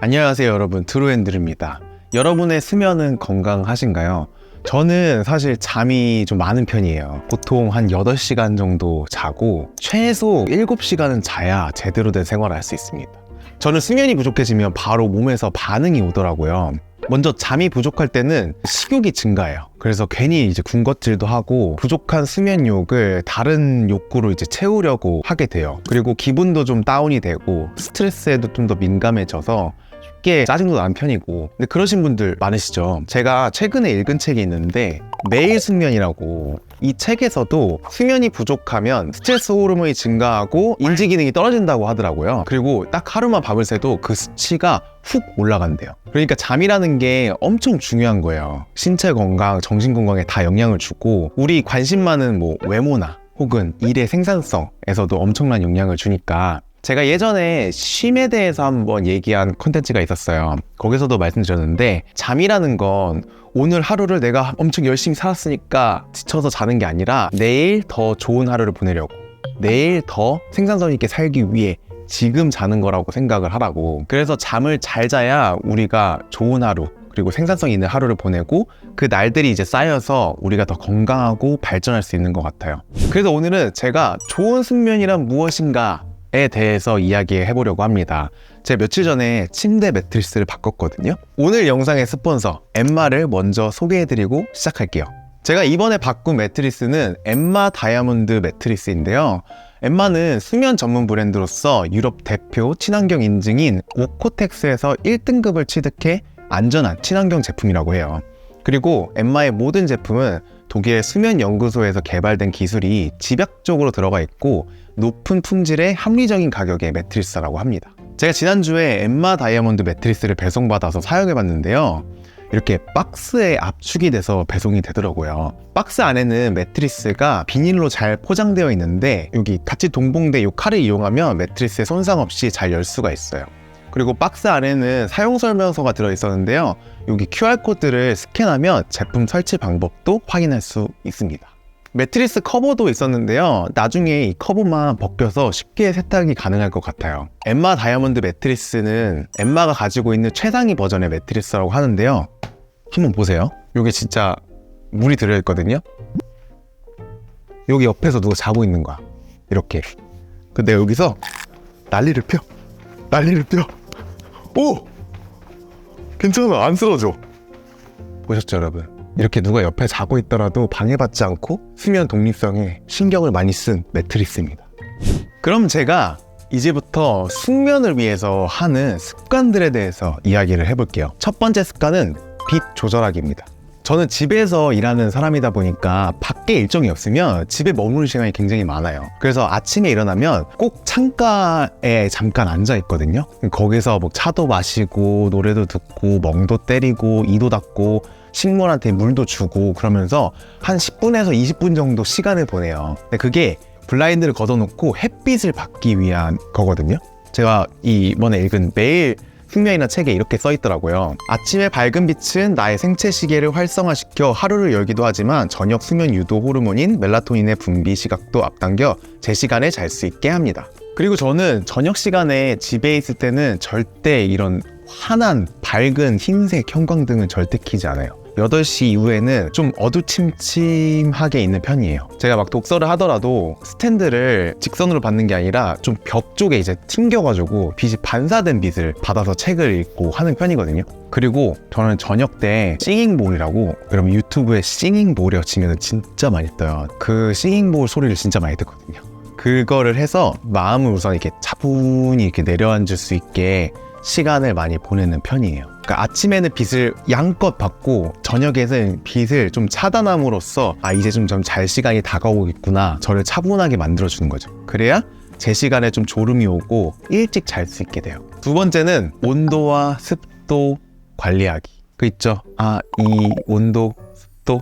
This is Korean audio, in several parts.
안녕하세요 여러분 드로앤드입니다 여러분의 수면은 건강하신가요? 저는 사실 잠이 좀 많은 편이에요 보통 한 8시간 정도 자고 최소 7시간은 자야 제대로 된 생활을 할 수 있습니다 저는 수면이 부족해지면 바로 몸에서 반응이 오더라고요 먼저 잠이 부족할 때는 식욕이 증가해요. 그래서 괜히 이제 군것질도 하고 부족한 수면욕을 다른 욕구로 이제 채우려고 하게 돼요. 그리고 기분도 좀 다운이 되고 스트레스에도 좀 더 민감해져서 쉽게 짜증도 나는 편이고. 근데 그러신 분들 많으시죠? 제가 최근에 읽은 책이 있는데 매일 숙면이라고. 이 책에서도 수면이 부족하면 스트레스 호르몬이 증가하고 인지 기능이 떨어진다고 하더라고요. 그리고 딱 하루만 밤을 새도 그 수치가 훅 올라간대요. 그러니까 잠이라는 게 엄청 중요한 거예요. 신체 건강, 정신 건강에 다 영향을 주고 우리 관심 많은 뭐 외모나 혹은 일의 생산성에서도 엄청난 영향을 주니까 제가 예전에 쉼에 대해서 한번 얘기한 콘텐츠가 있었어요. 거기서도 말씀드렸는데 잠이라는 건 오늘 하루를 내가 엄청 열심히 살았으니까 지쳐서 자는 게 아니라 내일 더 좋은 하루를 보내려고 내일 더 생산성 있게 살기 위해 지금 자는 거라고 생각을 하라고. 그래서 잠을 잘 자야 우리가 좋은 하루 그리고 생산성 있는 하루를 보내고 그 날들이 이제 쌓여서 우리가 더 건강하고 발전할 수 있는 것 같아요. 그래서 오늘은 제가 좋은 숙면이란 무엇인가 에 대해서 이야기해 보려고 합니다. 제가 며칠 전에 침대 매트리스를 바꿨거든요. 오늘 영상의 스폰서 엠마를 먼저 소개해 드리고 시작할게요. 제가 이번에 바꾼 매트리스는 엠마 다이아몬드 매트리스인데요. 엠마는 수면 전문 브랜드로서 유럽 대표 친환경 인증인 오코텍스에서 1등급을 취득해 안전한 친환경 제품이라고 해요. 그리고 엠마의 모든 제품은 독일의 수면 연구소에서 개발된 기술이 집약적으로 들어가 있고 높은 품질의 합리적인 가격의 매트리스라고 합니다. 제가 지난주에 엠마 다이아몬드 매트리스를 배송받아서 사용해 봤는데요. 이렇게 박스에 압축이 돼서 배송이 되더라고요. 박스 안에는 매트리스가 비닐로 잘 포장되어 있는데 여기 같이 동봉된 이 칼을 이용하면 매트리스에 손상 없이 잘 열 수가 있어요. 그리고 박스 안에는 사용 설명서가 들어 있었는데요. 여기 QR코드를 스캔하면 제품 설치 방법도 확인할 수 있습니다. 매트리스 커버도 있었는데요. 나중에 이 커버만 벗겨서 쉽게 세탁이 가능할 것 같아요. 엠마 다이아몬드 매트리스는 엠마가 가지고 있는 최상위 버전의 매트리스라고 하는데요. 한번 보세요. 이게 진짜 물이 들어있거든요. 여기 옆에서 누가 자고 있는 거야. 이렇게. 근데 여기서 난리를 펴. 난리를 펴. 오! 괜찮아. 안 쓰러져. 보셨죠, 여러분? 이렇게 누가 옆에 자고 있더라도 방해받지 않고 수면 독립성에 신경을 많이 쓴 매트리스입니다. 그럼 제가 이제부터 숙면을 위해서 하는 습관들에 대해서 이야기를 해볼게요. 첫 번째 습관은 빛 조절하기입니다. 저는 집에서 일하는 사람이다 보니까 밖에 일정이 없으면 집에 머무는 시간이 굉장히 많아요. 그래서 아침에 일어나면 꼭 창가에 잠깐 앉아 있거든요. 거기서 뭐 차도 마시고 노래도 듣고 멍도 때리고 이도 닦고 식물한테 물도 주고 그러면서 한 10분에서 20분 정도 시간을 보내요. 근데 그게 블라인드를 걷어놓고 햇빛을 받기 위한 거거든요. 제가 이번에 읽은 매일 숙면이나 책에 이렇게 써 있더라고요. 아침의 밝은 빛은 나의 생체 시계를 활성화시켜 하루를 열기도 하지만 저녁 수면 유도 호르몬인 멜라토닌의 분비 시각도 앞당겨 제 시간에 잘 수 있게 합니다. 그리고 저는 저녁 시간에 집에 있을 때는 절대 이런 환한 밝은 흰색 형광등은 절대 켜지 않아요. 8시 이후에는 좀 어두침침하게 있는 편이에요. 제가 막 독서를 하더라도 스탠드를 직선으로 받는 게 아니라 좀 벽 쪽에 이제 튕겨가지고 빛이 반사된 빛을 받아서 책을 읽고 하는 편이거든요. 그리고 저는 저녁 때 싱잉볼이라고 여러분 유튜브에 싱잉볼이라고 치면 진짜 많이 떠요. 그 싱잉볼 소리를 진짜 많이 듣거든요. 그거를 해서 마음을 우선 이렇게 차분히 이렇게 내려앉을 수 있게 시간을 많이 보내는 편이에요. 그러니까 아침에는 빛을 양껏 받고 저녁에는 빛을 좀 차단함으로써 아 이제 좀 잘 시간이 다가오겠구나 저를 차분하게 만들어 주는 거죠. 그래야 제 시간에 좀 졸음이 오고 일찍 잘 수 있게 돼요. 두 번째는 온도와 습도 관리하기. 그 있죠. 아 이 온도 습도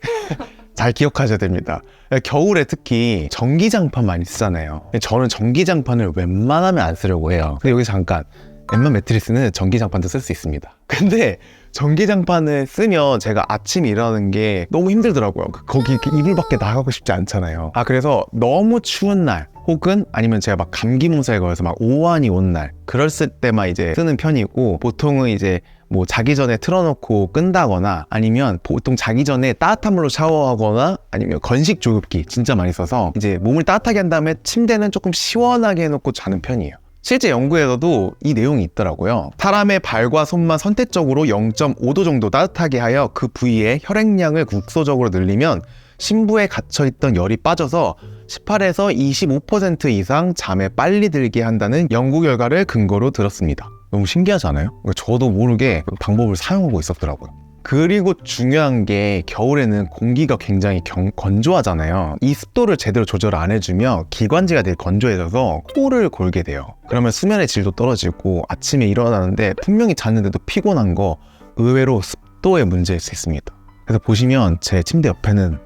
잘 기억하셔야 됩니다. 겨울에 특히 전기장판 많이 쓰잖아요. 저는 전기장판을 웬만하면 안 쓰려고 해요. 근데 여기 잠깐 엠마 매트리스는 전기장판도 쓸 수 있습니다. 근데 전기장판을 쓰면 제가 아침에 일어나는 게 너무 힘들더라고요. 그- 거기 이렇게 이불 밖에 나가고 싶지 않잖아요. 아, 그래서 너무 추운 날, 혹은 아니면 제가 막 감기 몸살에 걸려서 막 오한이 온 날, 그랬을 때만 이제 쓰는 편이고, 보통은 이제 뭐 자기 전에 틀어놓고 끈다거나 아니면 보통 자기 전에 따뜻한 물로 샤워하거나 아니면 건식 조급기 진짜 많이 써서 이제 몸을 따뜻하게 한 다음에 침대는 조금 시원하게 해놓고 자는 편이에요. 실제 연구에서도 이 내용이 있더라고요. 사람의 발과 손만 선택적으로 0.5도 정도 따뜻하게 하여 그 부위의 혈액량을 국소적으로 늘리면 심부에 갇혀있던 열이 빠져서 18에서 25% 이상 잠에 빨리 들게 한다는 연구 결과를 근거로 들었습니다. 너무 신기하지 않아요? 저도 모르게 그 방법을 사용하고 있었더라고요. 그리고 중요한 게 겨울에는 공기가 굉장히 경- 건조하잖아요. 이 습도를 제대로 조절 안 해주면 기관지가 되게 건조해져서 코를 골게 돼요. 그러면 수면의 질도 떨어지고 아침에 일어나는데 분명히 잤는데도 피곤한 거 의외로 습도의 문제일 수 있습니다. 그래서 보시면 제 침대 옆에는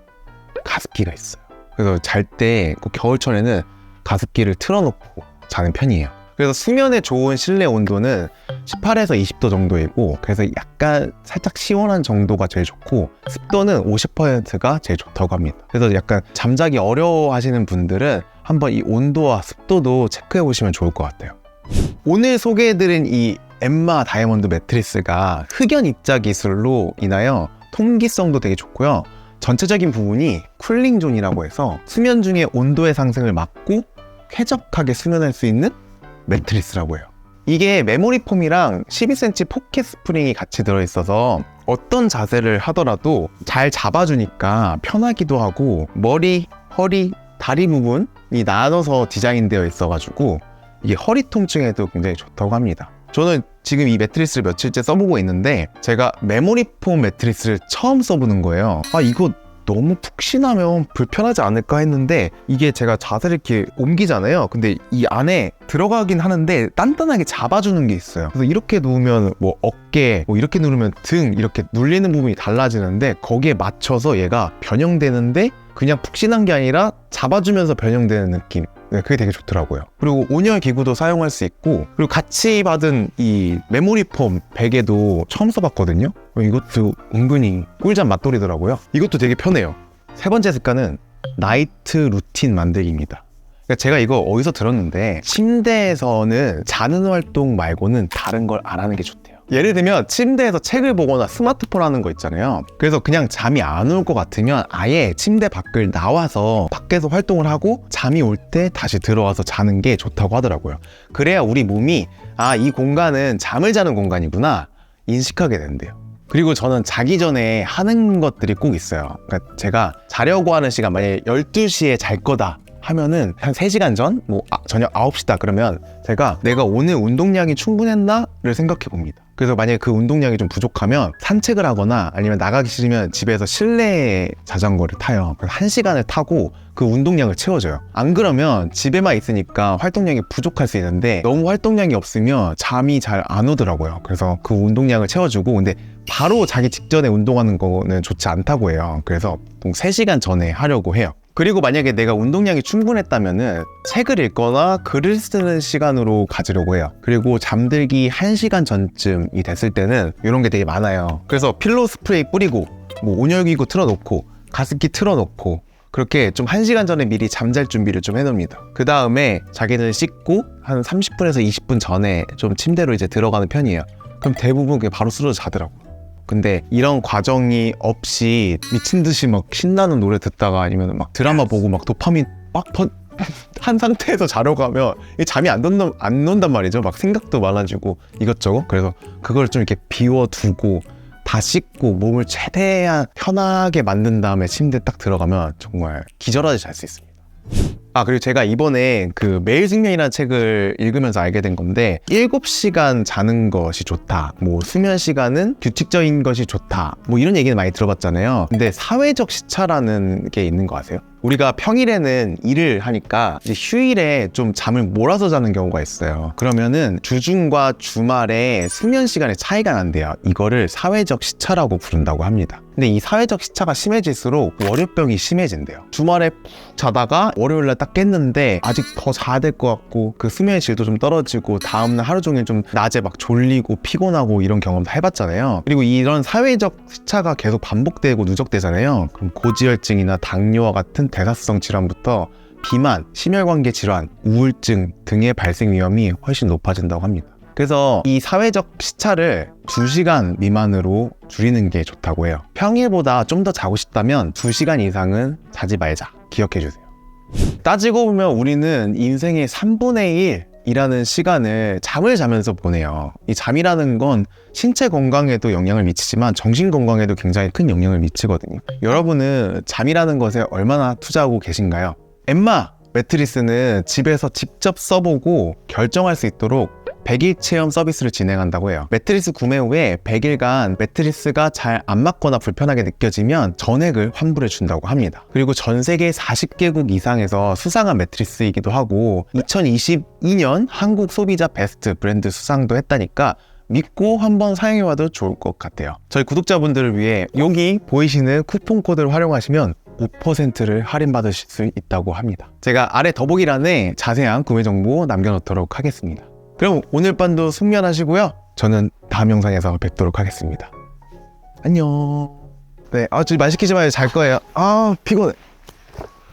가습기가 있어요. 그래서 잘 때 겨울철에는 가습기를 틀어놓고 자는 편이에요. 그래서 수면에 좋은 실내 온도는 18에서 20도 정도이고 그래서 약간 살짝 시원한 정도가 제일 좋고 습도는 50%가 제일 좋다고 합니다. 그래서 약간 잠자기 어려워 하시는 분들은 한번 이 온도와 습도도 체크해 보시면 좋을 것 같아요. 오늘 소개해드린 이 엠마 다이아몬드 매트리스가 흑연 입자 기술로 인하여 통기성도 되게 좋고요. 전체적인 부분이 쿨링 존이라고 해서 수면 중에 온도의 상승을 막고 쾌적하게 수면할 수 있는 매트리스라고 해요. 이게 메모리 폼이랑 12cm 포켓 스프링이 같이 들어있어서 어떤 자세를 하더라도 잘 잡아주니까 편하기도 하고 머리, 허리, 다리 부분이 나눠서 디자인되어 있어가지고 이게 허리 통증에도 굉장히 좋다고 합니다. 저는 지금 이 매트리스를 며칠째 써보고 있는데 제가 메모리 폼 매트리스를 처음 써보는 거예요. 아 이거 너무 푹신하면 불편하지 않을까 했는데 이게 제가 자세를 이렇게 옮기잖아요. 근데 이 안에 들어가긴 하는데 단단하게 잡아주는 게 있어요. 그래서 이렇게 누우면 뭐 어깨, 뭐 이렇게 누르면 등 이렇게 눌리는 부분이 달라지는데 거기에 맞춰서 얘가 변형되는데 그냥 푹신한 게 아니라 잡아주면서 변형되는 느낌. 네, 그게 되게 좋더라고요. 그리고 온열 기구도 사용할 수 있고, 그리고 같이 받은 이 메모리 폼 베개도 처음 써봤거든요. 이것도 은근히 꿀잠 맛돌이더라고요. 이것도 되게 편해요. 세 번째 습관은 나이트 루틴 만들기입니다. 그러니까 제가 이거 어디서 들었는데 침대에서는 자는 활동 말고는 다른 걸 안 하는 게 좋대요. 예를 들면 침대에서 책을 보거나 스마트폰 하는 거 있잖아요. 그래서 그냥 잠이 안 올 것 같으면 아예 침대 밖을 나와서 밖에서 활동을 하고 잠이 올 때 다시 들어와서 자는 게 좋다고 하더라고요. 그래야 우리 몸이 아, 이 공간은 잠을 자는 공간이구나 인식하게 된대요. 그리고 저는 자기 전에 하는 것들이 꼭 있어요. 그러니까 제가 자려고 하는 시간, 만약에 12시에 잘 거다 하면은 한 3시간 전, 뭐 아, 저녁 9시다 그러면 제가 내가 오늘 운동량이 충분했나를 생각해 봅니다. 그래서 만약에 그 운동량이 좀 부족하면 산책을 하거나 아니면 나가기 싫으면 집에서 실내 자전거를 타요. 그래서 한 시간을 타고 그 운동량을 채워줘요. 안 그러면 집에만 있으니까 활동량이 부족할 수 있는데 너무 활동량이 없으면 잠이 잘 안 오더라고요. 그래서 그 운동량을 채워주고 근데 바로 자기 직전에 운동하는 거는 좋지 않다고 해요. 그래서 보통 3시간 전에 하려고 해요. 그리고 만약에 내가 운동량이 충분했다면은 책을 읽거나 글을 쓰는 시간으로 가지려고 해요. 그리고 잠들기 1시간 전쯤이 됐을 때는 이런 게 되게 많아요. 그래서 필로 스프레이 뿌리고 뭐 온열기구 틀어놓고 가습기 틀어놓고 그렇게 좀 1시간 전에 미리 잠잘 준비를 좀 해놓습니다. 그 다음에 자기를 씻고 한 30분에서 20분 전에 좀 침대로 이제 들어가는 편이에요. 그럼 대부분 그게 바로 쓰러져 자더라고요. 근데 이런 과정이 없이 미친 듯이 막 신나는 노래 듣다가 아니면 막 드라마 보고 막 도파민 빡한 상태에서 자려고 하면 이게 잠이 안 돈다 안 논단 말이죠. 막 생각도 많아지고 이것저것. 그래서 그걸 좀 이렇게 비워두고 다 씻고 몸을 최대한 편하게 만든 다음에 침대 딱 들어가면 정말 기절하듯이 잘 수 있습니다. 아, 그리고 제가 이번에 그 매일 숙면이라는 책을 읽으면서 알게 된 건데, 7시간 자는 것이 좋다. 뭐, 수면 시간은 규칙적인 것이 좋다. 뭐, 이런 얘기는 많이 들어봤잖아요. 근데 사회적 시차라는 게 있는 거 아세요? 우리가 평일에는 일을 하니까 휴일에 좀 잠을 몰아서 자는 경우가 있어요. 그러면은 주중과 주말에 수면 시간에 차이가 난대요. 이거를 사회적 시차라고 부른다고 합니다. 근데 이 사회적 시차가 심해질수록 월요병이 심해진대요. 주말에 푹 자다가 월요일날 딱 깼는데 아직 더 자야 될 것 같고 그 수면의 질도 좀 떨어지고 다음날 하루 종일 좀 낮에 막 졸리고 피곤하고 이런 경험도 해봤잖아요. 그리고 이런 사회적 시차가 계속 반복되고 누적되잖아요. 그럼 고지혈증이나 당뇨와 같은 대사성 질환부터 비만, 심혈관계 질환, 우울증 등의 발생 위험이 훨씬 높아진다고 합니다. 그래서 이 사회적 시차를 2시간 미만으로 줄이는 게 좋다고 해요. 평일보다 좀 더 자고 싶다면 2시간 이상은 자지 말자. 기억해 주세요. 따지고 보면 우리는 인생의 3분의 1이라는 시간을 잠을 자면서 보내요. 이 잠이라는 건 신체 건강에도 영향을 미치지만 정신 건강에도 굉장히 큰 영향을 미치거든요. 여러분은 잠이라는 것에 얼마나 투자하고 계신가요? 엠마 매트리스는 집에서 직접 써보고 결정할 수 있도록 100일 체험 서비스를 진행한다고 해요. 매트리스 구매 후에 100일간 매트리스가 잘 안 맞거나 불편하게 느껴지면 전액을 환불해 준다고 합니다. 그리고 전 세계 40개국 이상에서 수상한 매트리스이기도 하고 2022년 한국 소비자 베스트 브랜드 수상도 했다니까 믿고 한번 사용해봐도 좋을 것 같아요. 저희 구독자분들을 위해 여기 보이시는 쿠폰 코드를 활용하시면 5%를 할인받으실 수 있다고 합니다. 제가 아래 더보기란에 자세한 구매 정보 남겨놓도록 하겠습니다. 그럼 오늘 밤도 숙면하시고요. 저는 다음 영상에서 뵙도록 하겠습니다. 안녕. 네, 아, 저말 시키지 마요. 잘 거예요. 아, 피곤해.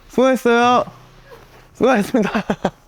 수고했어요. 수고하셨습니다.